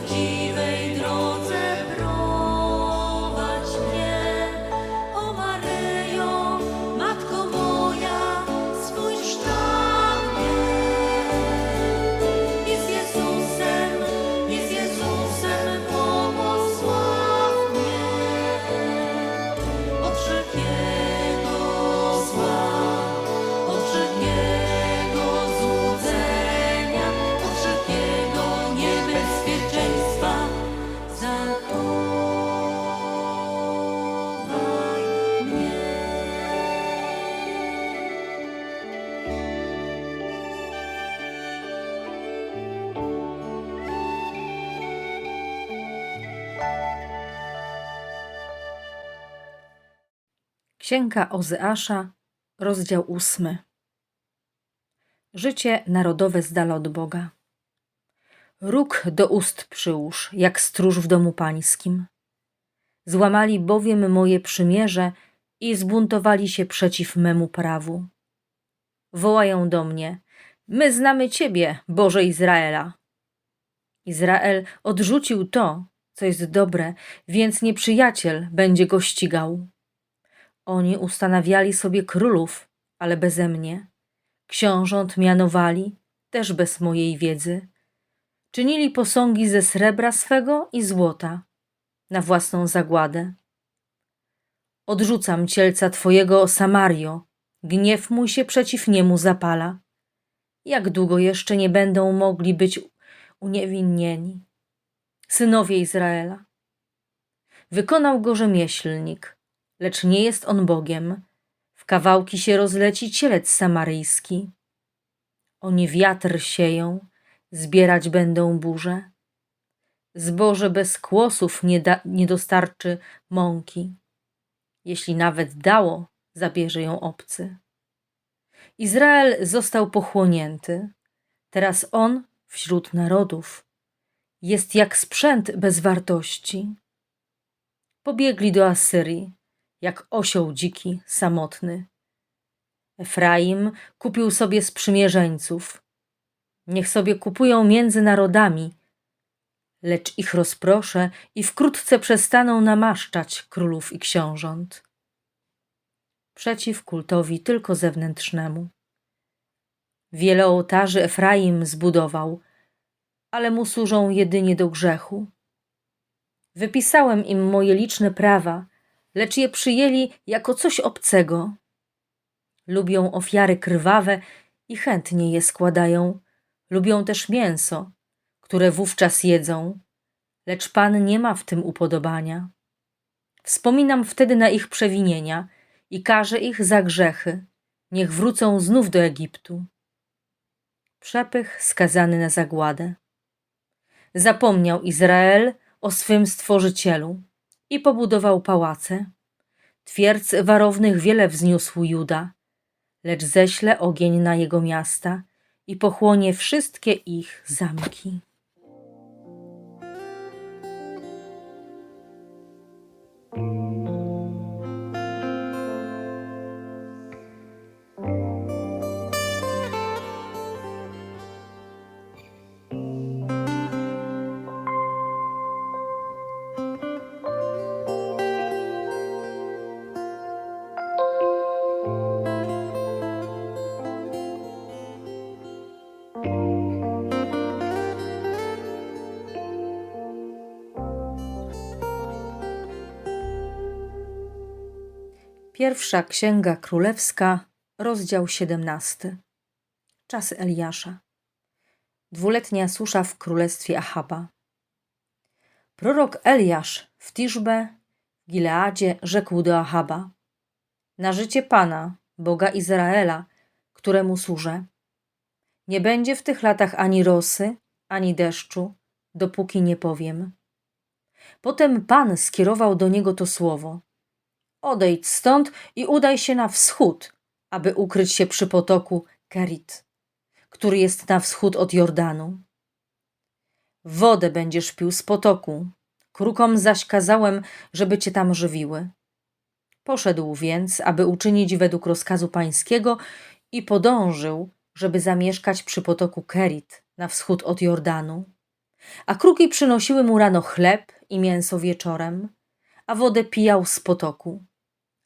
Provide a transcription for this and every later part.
of Jesus. Księga Ozeasza, rozdział ósmy. Życie narodowe z dala od Boga. Róg do ust przyłóż, jak stróż w domu pańskim. Złamali bowiem moje przymierze i zbuntowali się przeciw memu prawu. Wołają do mnie, my znamy Ciebie, Boże Izraela. Izrael odrzucił to, co jest dobre, więc nieprzyjaciel będzie go ścigał. Oni ustanawiali sobie królów, ale beze mnie. Książąt mianowali, też bez mojej wiedzy. Czynili posągi ze srebra swego i złota, na własną zagładę. Odrzucam cielca Twojego, Samario, gniew mój się przeciw niemu zapala. Jak długo jeszcze nie będą mogli być uniewinnieni? Synowie Izraela. Wykonał go rzemieślnik, lecz nie jest on Bogiem. W kawałki się rozleci cielec samaryjski. Oni wiatr sieją, zbierać będą burze. Zboże bez kłosów nie, da, nie dostarczy mąki. Jeśli nawet dało, zabierze ją obcy. Izrael został pochłonięty. Teraz on wśród narodów jest jak sprzęt bez wartości. Pobiegli do Asyrii, jak osioł dziki, samotny. Efraim kupił sobie sprzymierzeńców. Niech sobie kupują między narodami, lecz ich rozproszę i wkrótce przestaną namaszczać królów i książąt. Przeciw kultowi tylko zewnętrznemu. Wiele ołtarzy Efraim zbudował, ale mu służą jedynie do grzechu. Wypisałem im moje liczne prawa, lecz je przyjęli jako coś obcego. Lubią ofiary krwawe i chętnie je składają. Lubią też mięso, które wówczas jedzą, lecz Pan nie ma w tym upodobania. Wspominam wtedy na ich przewinienia i karzę ich za grzechy. Niech wrócą znów do Egiptu. Przepych skazany na zagładę. Zapomniał Izrael o swym stworzycielu i pobudował pałace. Twierdz warownych wiele wzniósł Juda, lecz ześle ogień na jego miasta i pochłonie wszystkie ich zamki. Pierwsza Księga Królewska, rozdział 17. Czasy Eliasza. Dwuletnia susza w królestwie Ahaba. Prorok Eliasz w Tiszbe, w Gileadzie, rzekł do Ahaba: Na życie Pana, Boga Izraela, któremu służę, nie będzie w tych latach ani rosy, ani deszczu, dopóki nie powiem. Potem Pan skierował do niego to słowo – Odejdź stąd i udaj się na wschód, aby ukryć się przy potoku Kerit, który jest na wschód od Jordanu. Wodę będziesz pił z potoku, krukom zaś kazałem, żeby cię tam żywiły. Poszedł więc, aby uczynić według rozkazu pańskiego i podążył, żeby zamieszkać przy potoku Kerit, na wschód od Jordanu. A kruki przynosiły mu rano chleb i mięso wieczorem, a wodę pijał z potoku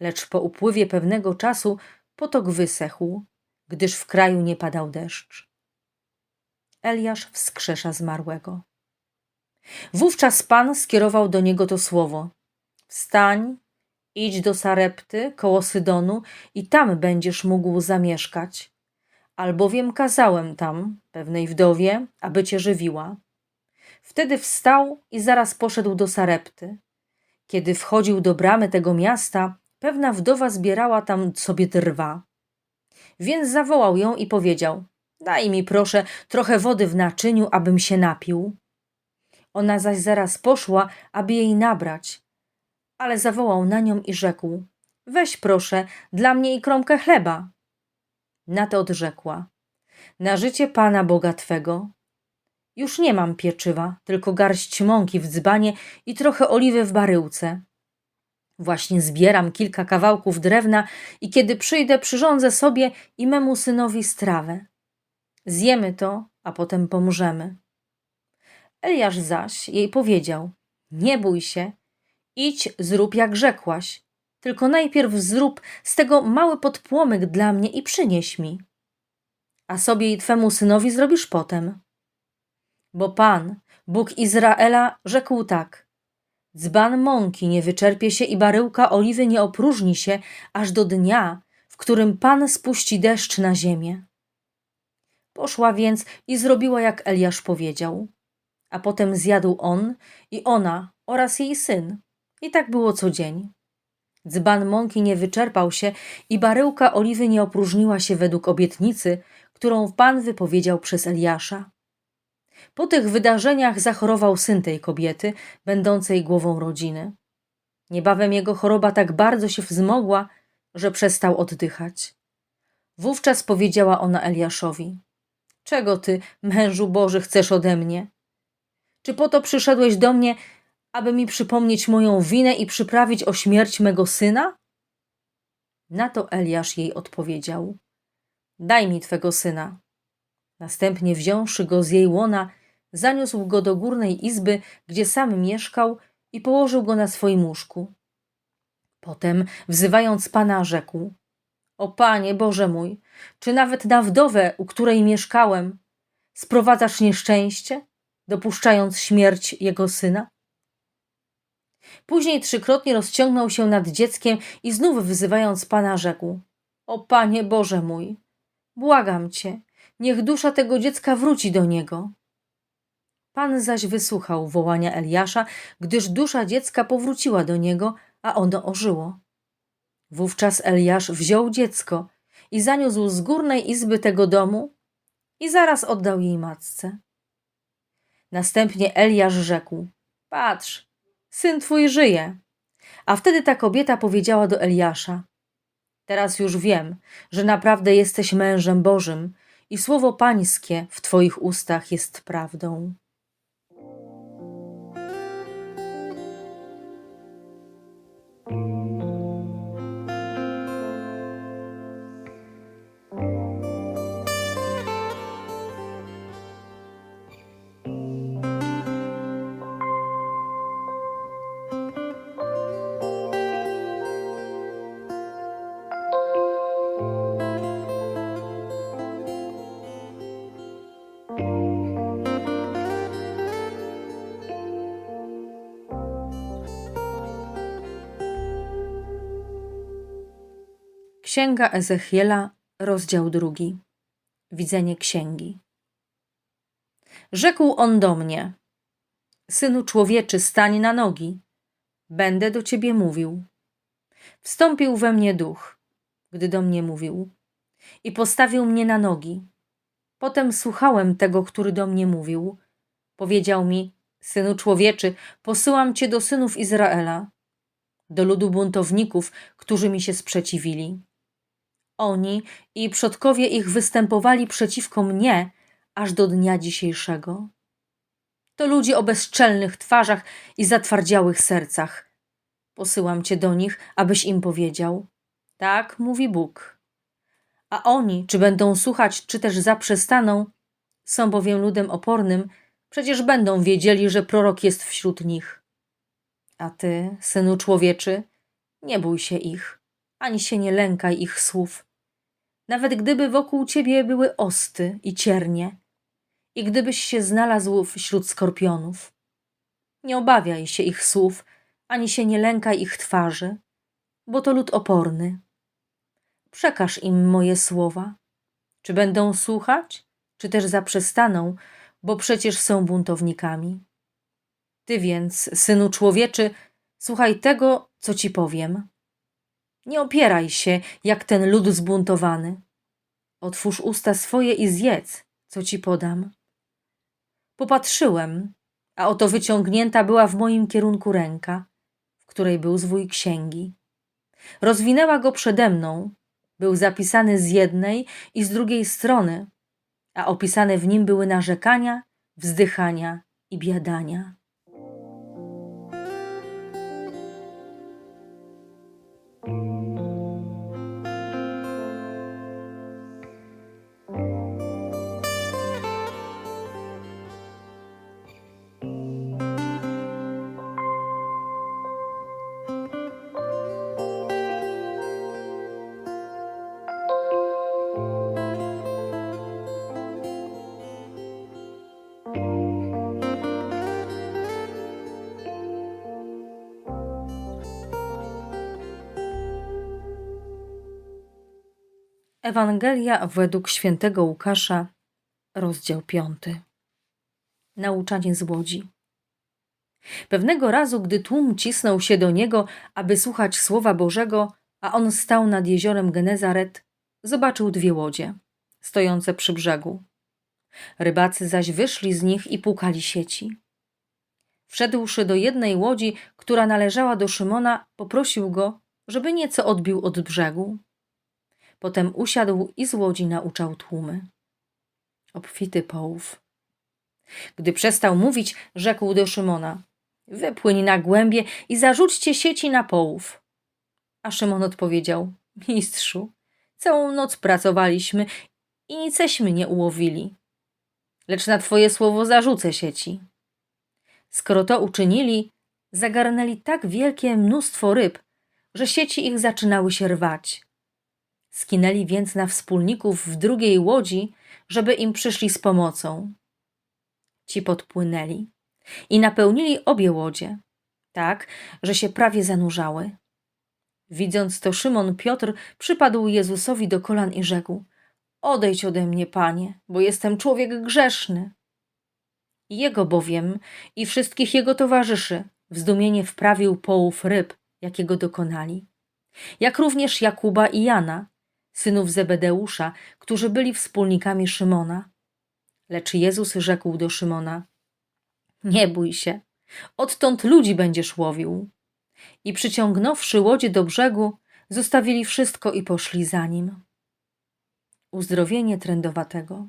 lecz po upływie pewnego czasu potok wysechł, gdyż w kraju nie padał deszcz. Eliasz wskrzesza zmarłego. Wówczas Pan skierował do niego to słowo: Wstań, idź do Sarepty koło Sydonu i tam będziesz mógł zamieszkać. Albowiem kazałem tam pewnej wdowie, aby cię żywiła. Wtedy wstał i zaraz poszedł do Sarepty. Kiedy wchodził do bramy tego miasta, Pewna wdowa zbierała tam sobie drwa. Więc zawołał ją i powiedział: Daj mi proszę trochę wody w naczyniu, abym się napił. Ona zaś zaraz poszła, aby jej nabrać, ale zawołał na nią i rzekł: Weź proszę dla mnie i kromkę chleba. Na to odrzekła. Na życie Pana Boga Twego. Już nie mam pieczywa, tylko garść mąki w dzbanie i trochę oliwy w baryłce. Właśnie zbieram kilka kawałków drewna i kiedy przyjdę, przyrządzę sobie i memu synowi strawę. Zjemy to, a potem pomrzemy. Eliasz zaś jej powiedział: Nie bój się, idź, zrób jak rzekłaś, tylko najpierw zrób z tego mały podpłomyk dla mnie i przynieś mi. A sobie i twemu synowi zrobisz potem. Bo Pan, Bóg Izraela, rzekł tak: Dzban mąki nie wyczerpie się i baryłka oliwy nie opróżni się, aż do dnia, w którym Pan spuści deszcz na ziemię. Poszła więc i zrobiła, jak Eliasz powiedział. A potem zjadł on i ona oraz jej syn. I tak było co dzień. Dzban mąki nie wyczerpał się i baryłka oliwy nie opróżniła się według obietnicy, którą Pan wypowiedział przez Eliasza. Po tych wydarzeniach zachorował syn tej kobiety, będącej głową rodziny. Niebawem jego choroba tak bardzo się wzmogła, że przestał oddychać. Wówczas powiedziała ona Eliaszowi: Czego ty, mężu Boży, chcesz ode mnie? Czy po to przyszedłeś do mnie, aby mi przypomnieć moją winę i przyprawić o śmierć mego syna? Na to Eliasz jej odpowiedział: Daj mi twego syna. Następnie wziąwszy go z jej łona, zaniósł go do górnej izby, gdzie sam mieszkał i położył go na swoim łóżku. Potem, wzywając pana, rzekł: O panie Boże mój, czy nawet na wdowę, u której mieszkałem, sprowadzasz nieszczęście, dopuszczając śmierć jego syna? Później trzykrotnie rozciągnął się nad dzieckiem i znów wzywając pana rzekł: O panie Boże mój, błagam cię, niech dusza tego dziecka wróci do niego. Pan zaś wysłuchał wołania Eliasza, gdyż dusza dziecka powróciła do niego, a ono ożyło. Wówczas Eliasz wziął dziecko i zaniósł z górnej izby tego domu i zaraz oddał jej matce. Następnie Eliasz rzekł: Patrz, syn twój żyje. A wtedy ta kobieta powiedziała do Eliasza: Teraz już wiem, że naprawdę jesteś mężem Bożym i słowo pańskie w twoich ustach jest prawdą. Księga Ezechiela, rozdział drugi. Widzenie księgi. Rzekł on do mnie: Synu człowieczy, stań na nogi. Będę do ciebie mówił. Wstąpił we mnie duch, gdy do mnie mówił, i postawił mnie na nogi. Potem słuchałem tego, który do mnie mówił. Powiedział mi: Synu człowieczy, posyłam cię do synów Izraela, do ludu buntowników, którzy mi się sprzeciwili. Oni i przodkowie ich występowali przeciwko mnie aż do dnia dzisiejszego. To ludzie o bezczelnych twarzach i zatwardziałych sercach. Posyłam cię do nich, abyś im powiedział: Tak mówi Bóg. A oni, czy będą słuchać, czy też zaprzestaną, są bowiem ludem opornym, przecież będą wiedzieli, że prorok jest wśród nich. A ty, synu człowieczy, nie bój się ich, ani się nie lękaj ich słów nawet gdyby wokół ciebie były osty i ciernie, i gdybyś się znalazł wśród skorpionów. Nie obawiaj się ich słów, ani się nie lękaj ich twarzy, bo to lud oporny. Przekaż im moje słowa. Czy będą słuchać, czy też zaprzestaną, bo przecież są buntownikami. Ty więc, synu człowieczy, słuchaj tego, co ci powiem. Nie opieraj się, jak ten lud zbuntowany. Otwórz usta swoje i zjedz, co ci podam. Popatrzyłem, a oto wyciągnięta była w moim kierunku ręka, w której był zwój księgi. Rozwinęła go przede mną. Był zapisany z jednej i z drugiej strony, a opisane w nim były narzekania, wzdychania i biadania. Ewangelia według świętego Łukasza, rozdział 5. Nauczanie z łodzi. Pewnego razu, gdy tłum cisnął się do niego, aby słuchać słowa Bożego, a on stał nad jeziorem Genezaret, zobaczył dwie łodzie, stojące przy brzegu. Rybacy zaś wyszli z nich i płukali sieci. Wszedłszy do jednej łodzi, która należała do Szymona, poprosił go, żeby nieco odbił od brzegu. Potem usiadł i z łodzi nauczał tłumy. Obfity połów. Gdy przestał mówić, rzekł do Szymona: Wypłyń na głębie i zarzućcie sieci na połów. A Szymon odpowiedział: Mistrzu, całą noc pracowaliśmy i niceśmy nie ułowili. Lecz na twoje słowo zarzucę sieci. Skoro to uczynili, zagarnęli tak wielkie mnóstwo ryb, że sieci ich zaczynały się rwać. Skinęli więc na wspólników w drugiej łodzi, żeby im przyszli z pomocą. Ci podpłynęli i napełnili obie łodzie, tak, że się prawie zanurzały. Widząc to, Szymon Piotr przypadł Jezusowi do kolan i rzekł: Odejdź ode mnie, panie, bo jestem człowiek grzeszny. Jego bowiem i wszystkich jego towarzyszy w zdumienie wprawił połów ryb, jakiego dokonali, jak również Jakuba i Jana, synów Zebedeusza, którzy byli wspólnikami Szymona. Lecz Jezus rzekł do Szymona: Nie bój się, odtąd ludzi będziesz łowił. I przyciągnąwszy łodzie do brzegu, zostawili wszystko i poszli za nim. Uzdrowienie trędowatego.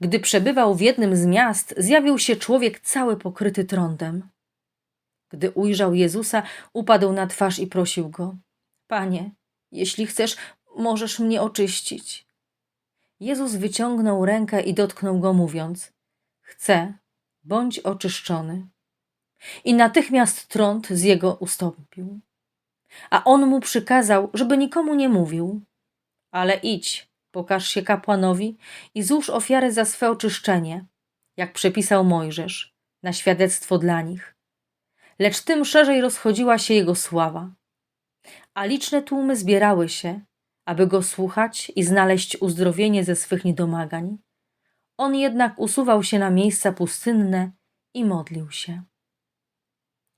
Gdy przebywał w jednym z miast, zjawił się człowiek cały pokryty trądem. Gdy ujrzał Jezusa, upadł na twarz i prosił go: Panie, jeśli chcesz, możesz mnie oczyścić. Jezus wyciągnął rękę i dotknął go, mówiąc: Chcę, bądź oczyszczony. I natychmiast trąd z jego ustąpił. A on mu przykazał, żeby nikomu nie mówił. Ale idź, pokaż się kapłanowi i złóż ofiarę za swe oczyszczenie, jak przepisał Mojżesz, na świadectwo dla nich. Lecz tym szerzej rozchodziła się jego sława. A liczne tłumy zbierały się, aby go słuchać i znaleźć uzdrowienie ze swych niedomagań. On jednak usuwał się na miejsca pustynne i modlił się.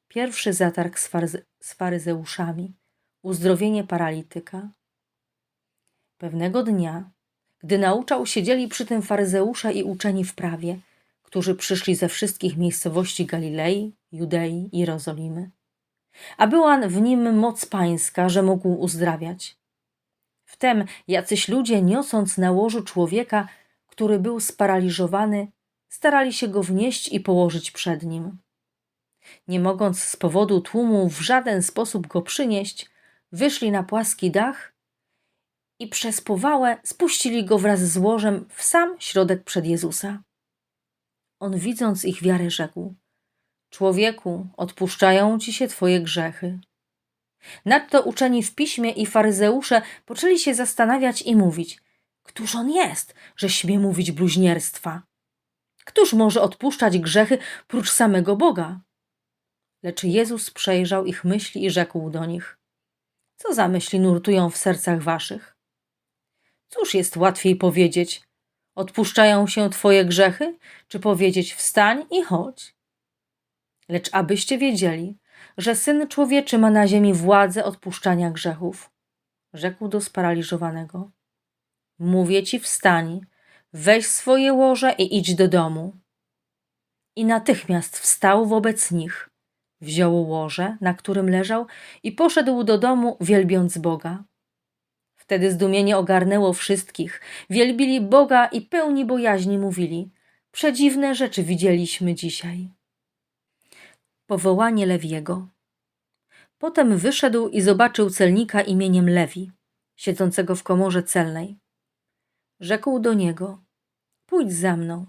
Pierwszy zatarg z, faryze z faryzeuszami, uzdrowienie paralityka. Pewnego dnia, gdy nauczał, siedzieli przy tym faryzeusze i uczeni w prawie, którzy przyszli ze wszystkich miejscowości Galilei, Judei i Jerozolimy. A była w nim moc pańska, że mógł uzdrawiać. Wtem jacyś ludzie, niosąc na łożu człowieka, który był sparaliżowany, starali się go wnieść i położyć przed nim. Nie mogąc z powodu tłumu w żaden sposób go przynieść, wyszli na płaski dach i przez powałę spuścili go wraz z łożem w sam środek przed Jezusa. On widząc ich wiarę rzekł: Człowieku, odpuszczają ci się twoje grzechy. Nadto uczeni w piśmie i faryzeusze poczęli się zastanawiać i mówić: Któż on jest, że śmie mówić bluźnierstwa? Któż może odpuszczać grzechy prócz samego Boga? Lecz Jezus przejrzał ich myśli i rzekł do nich: Co za myśli nurtują w sercach waszych? Cóż jest łatwiej powiedzieć: Odpuszczają się twoje grzechy, czy powiedzieć: Wstań i chodź? Lecz abyście wiedzieli, że syn człowieczy ma na ziemi władzę odpuszczania grzechów. Rzekł do sparaliżowanego: Mówię ci, wstań, weź swoje łoże i idź do domu. I natychmiast wstał wobec nich, Wziął łoże, na którym leżał, i poszedł do domu, wielbiąc Boga. Wtedy zdumienie ogarnęło wszystkich. Wielbili Boga i pełni bojaźni mówili: Przedziwne rzeczy widzieliśmy dzisiaj. Powołanie Lewiego. Potem wyszedł i zobaczył celnika imieniem Lewi, siedzącego w komorze celnej. Rzekł do niego: Pójdź za mną.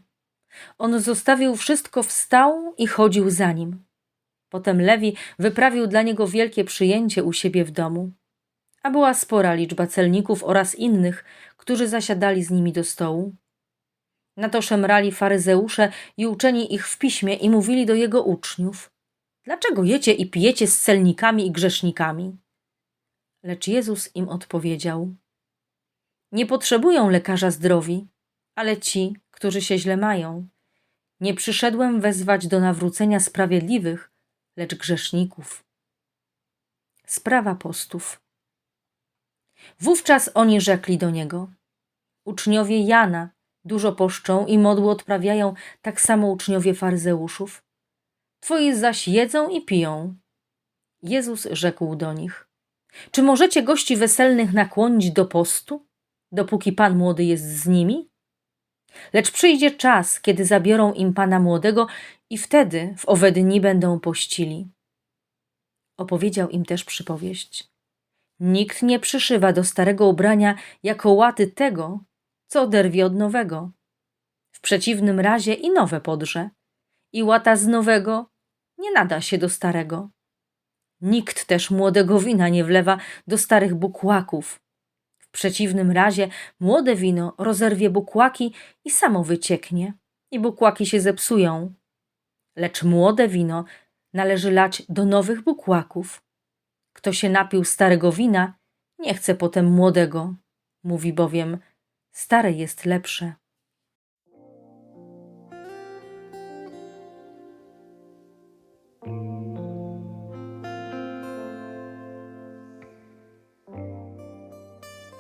On zostawił wszystko, wstał i chodził za nim. Potem Lewi wyprawił dla niego wielkie przyjęcie u siebie w domu. A była spora liczba celników oraz innych, którzy zasiadali z nimi do stołu. Na to szemrali faryzeusze i uczeni ich w piśmie i mówili do jego uczniów: Dlaczego jecie i pijecie z celnikami i grzesznikami? Lecz Jezus im odpowiedział: Nie potrzebują lekarza zdrowi, ale ci, którzy się źle mają. Nie przyszedłem wezwać do nawrócenia sprawiedliwych, lecz grzeszników. Sprawa postów. Wówczas oni rzekli do niego: Uczniowie Jana dużo poszczą i modły odprawiają, tak samo uczniowie faryzeuszów. Twoi zaś jedzą i piją. Jezus rzekł do nich: Czy możecie gości weselnych nakłonić do postu, dopóki pan młody jest z nimi? Lecz przyjdzie czas, kiedy zabiorą im pana młodego, i wtedy w owe dni będą pościli. Opowiedział im też przypowieść. Nikt nie przyszywa do starego ubrania jako łaty tego, co oderwie od nowego. W przeciwnym razie i nowe podrze, i łata z nowego nie nada się do starego. Nikt też młodego wina nie wlewa do starych bukłaków. W przeciwnym razie młode wino rozerwie bukłaki i samo wycieknie, i bukłaki się zepsują. Lecz młode wino należy lać do nowych bukłaków. Kto się napił starego wina, nie chce potem młodego. Mówi bowiem, stare jest lepsze.